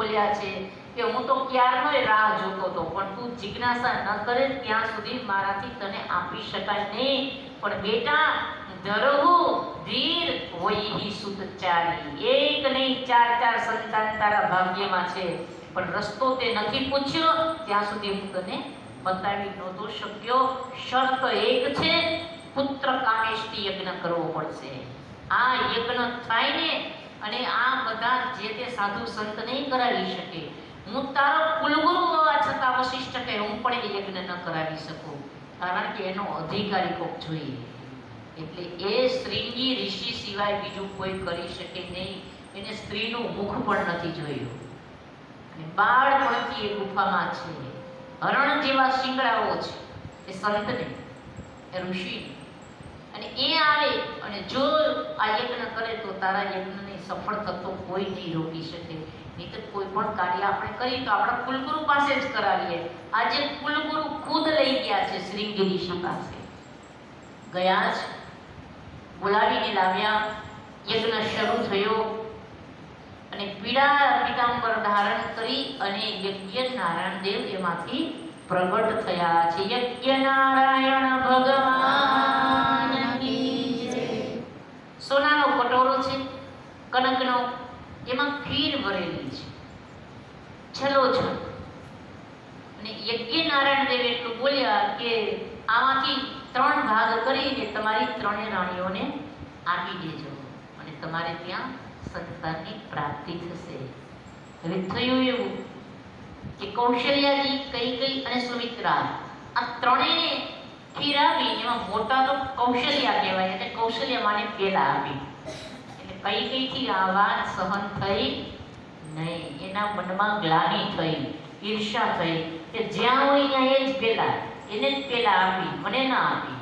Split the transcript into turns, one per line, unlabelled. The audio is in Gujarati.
બોલ્યા છે કે હું તો ક્યારનોય રાહ જોતો હતો, પણ તું જિજ્ઞાસા ન કરે ત્યાં સુધી મારાથી તને આપી શકાય નહીં. પણ બેટા ધરહુ ધીર હોય સુતચારી એક નહીં, ચાર ચાર સંતાન તારા ભાગ્યમાં છે. પણ રસ્તો તે નથી પૂછ્યો, ત્યાં સુધી હું તને બતાવી નહોતો શક્યો. શરત એક છે, પુત્ર કામેષ્ટિ યજ્ઞ કરવો પડશે. આ યજ્ઞ થાય ને અને આ બધા જે તે સાધુ સંત નહીં કરાવી શકે, હું તારો કુલગુરુ હોવા છતાં વશિષ્ઠ કે હું પણ એ યજ્ઞ ન કરાવી શકું. કારણ કે એનો અધિકારી કોક જોઈએ. એટલે એ સ્ત્રીની ઋષિ સિવાય બીજું કોઈ કરી શકે નહીં. એને સ્ત્રીનું મુખ પણ નથી જોયું. અને બાળપણથી એ ગુફામાં છે. હરણ જેવા શિંગડાઓ છે. એ સંતને, એ ઋષિ અને એ આવે અને જો આ યજ્ઞ કરે તારા યજ્ઞને સફળ થતો કોઈ નહીં રોકી શકે. નહીં કોઈ પણ કાર્ય આપણે કરીએ તો આપણા કુલગુરુ પાસે જ કરાવીએ. આજે કુલગુરુ ખુદ લઈ ગયા છે શ્રીંગી પાસે. ગયા જ. બોલાવીને લાવ્યા. યજ્ઞ શરૂ થયો. અને પીડા પીતાંબર ધારણ કરી અને યજ્ઞ નારાયણ દેવ એમાંથી પ્રગટ થયા છે. યજ્ઞ નારાયણ એમાં ખીર ભરેલી છે. છલો છલ અને યજ્ઞ નારાયણ દેવ એટલું બોલ્યા કે આમાંથી ત્રણ ભાગ કરીને તમારી ત્રણે રાણીઓને આપી દેજો. અને તમારે ત્યાં સંતાનની પ્રાપ્તિ થશે. હવે થયું એવું કે કૌશલ્યાજી કઈ કઈ અને સુમિત્રા આ ત્રણેયને ખીર આપી એમાં મોટા તો કૌશલ્યા કહેવાય, એટલે કૌશલ્યા માને પેલા આપી. કઈ કઈથી આ વાત સહન થઈ નહીં. એના મનમાં ગ્લાની થઈ ઈર્ષા થઈ કે જ્યાં હોય ત્યાં એ જ પેલા, એને જ પેલા આપી, મને ના આપી.